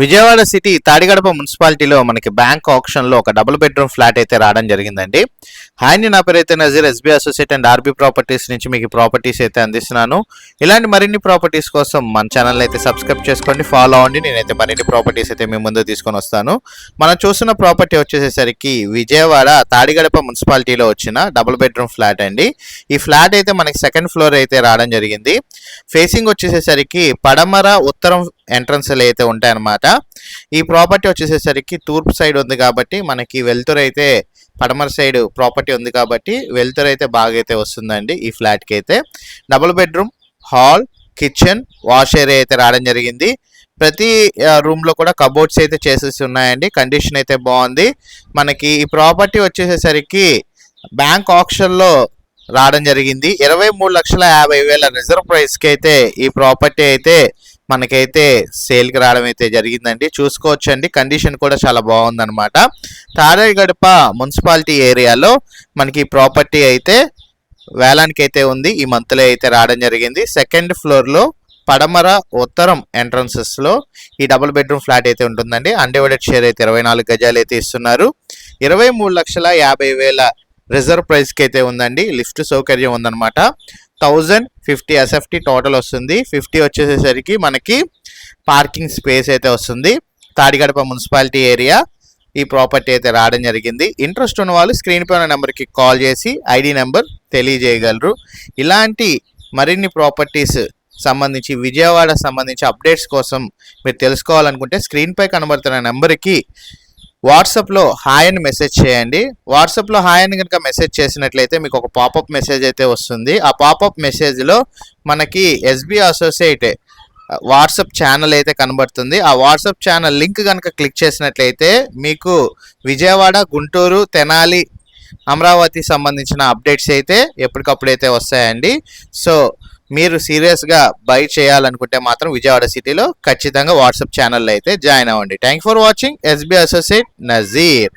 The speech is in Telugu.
విజయవాడ సిటీ తాడిగడప మున్సిపాలిటీలో మనకి బ్యాంక్ ఆప్షన్లో ఒక డబుల్ బెడ్రూమ్ ఫ్లాట్ అయితే రావడం జరిగిందండి. హాయ్ నా పేరు అయితే Nazeer SB associate and RB properties నుంచి మీకు ప్రాపర్టీస్ అయితే అందిస్తున్నాను. ఇలాంటి మరిన్ని ప్రాపర్టీస్ కోసం మన ఛానల్ అయితే సబ్స్క్రైబ్ చేసుకోండి ఫాలో అవ్వండి. నేనైతే మరిన్ని ప్రాపర్టీస్ అయితే మీ ముందు తీసుకొని వస్తాను. మనం చూస్తున్న ప్రాపర్టీ వచ్చేసేసరికి విజయవాడ తాడిగడప మున్సిపాలిటీలో వచ్చిన డబుల్ బెడ్రూమ్ ఫ్లాట్ అండి. ఈ ఫ్లాట్ అయితే మనకి సెకండ్ ఫ్లోర్ అయితే రావడం జరిగింది. ఫేసింగ్ వచ్చేసేసరికి పడమర ఉత్తరం ఎంట్రన్స్లు అయితే అనమాట ఈ ప్రాపర్టీ వచ్చేసేసరికి తూర్పు సైడ్ ఉంది కాబట్టి మనకి వెలుతురు అయితే పడమర సైడ్ ప్రాపర్టీ ఉంది కాబట్టి వెలుతురు అయితే బాగా అయితే వస్తుందండి ఈ ఫ్లాట్కి అయితే double bedroom hall kitchen wash area అయితే రావడం జరిగింది. ప్రతి రూమ్లో కూడా కబోర్డ్స్ అయితే చేసేసి ఉన్నాయండి. కండిషన్ అయితే బాగుంది. మనకి ఈ ప్రాపర్టీ వచ్చేసేసరికి బ్యాంక్ ఆప్షన్లో రావడం జరిగింది. ఇరవై మూడు లక్షల యాభై వేల రిజర్వ్ ప్రైస్కి అయితే ఈ ప్రాపర్టీ అయితే మనకైతే సేల్కి రావడం అయితే జరిగిందండి. చూసుకోవచ్చండి. కండిషన్ కూడా చాలా బాగుందనమాట తాడేగడప మున్సిపాలిటీ ఏరియాలో మనకి ప్రాపర్టీ అయితే వేలానికి అయితే ఉంది. ఈ మంత్లో అయితే రావడం జరిగింది. సెకండ్ ఫ్లోర్లో పడమర ఉత్తరం ఎంట్రన్సెస్లో ఈ డబుల్ బెడ్రూమ్ ఫ్లాట్ అయితే ఉంటుందండి. అన్డివైడెడ్ షేర్ అయితే ఇరవై నాలుగు గజాలు అయితే ఇస్తున్నారు. ఇరవై మూడు లక్షల యాభై వేల రిజర్వ్ ప్రైస్కి అయితే ఉందండి. లిఫ్ట్ సౌకర్యం ఉందన్నమాట. థౌజండ్ ఫిఫ్టీ ఎస్ఎఫ్టీ టోటల్ వస్తుంది. ఫిఫ్టీ వచ్చేసేసరికి మనకి పార్కింగ్ స్పేస్ అయితే వస్తుంది. తాడిగడప మున్సిపాలిటీ ఏరియా ఈ ప్రాపర్టీ అయితే రావడం జరిగింది. ఇంట్రెస్ట్ ఉన్న వాళ్ళు స్క్రీన్ పైన ఉన్న నెంబర్కి కాల్ చేసి ఐడి నెంబర్ తెలియజేయగలరు. ఇలాంటి మరిన్ని ప్రాపర్టీస్ సంబంధించి విజయవాడ సంబంధించి అప్డేట్స్ కోసం మీరు తెలుసుకోవాలనుకుంటే స్క్రీన్పై కనబడుతున్న నెంబర్కి వాట్సాప్లో హాయ్ అని మెసేజ్ చేయండి. వాట్సాప్లో హాయ్ అని కనుక మెసేజ్ చేసినట్లయితే మీకు ఒక పాపప్ మెసేజ్ అయితే వస్తుంది. ఆ పాపప్ మెసేజ్లో మనకి ఎస్బీ అసోసియేట్ వాట్సాప్ ఛానల్ అయితే కనబడుతుంది. ఆ వాట్సాప్ ఛానల్ లింక్ కనుక క్లిక్ చేసినట్లయితే మీకు విజయవాడ గుంటూరు తెనాలి అమరావతి సంబంధించిన అప్డేట్స్ అయితే ఎప్పటికప్పుడు అయితే వస్తాయండి. సో మీరు సీరియస్గా బై చేయాలనుకుంటే మాత్రం విజయవాడ సిటీలో ఖచ్చితంగా వాట్సాప్ ఛానల్లో అయితే జాయిన్ అవ్వండి. Thank for watching. SB associate Nazeer.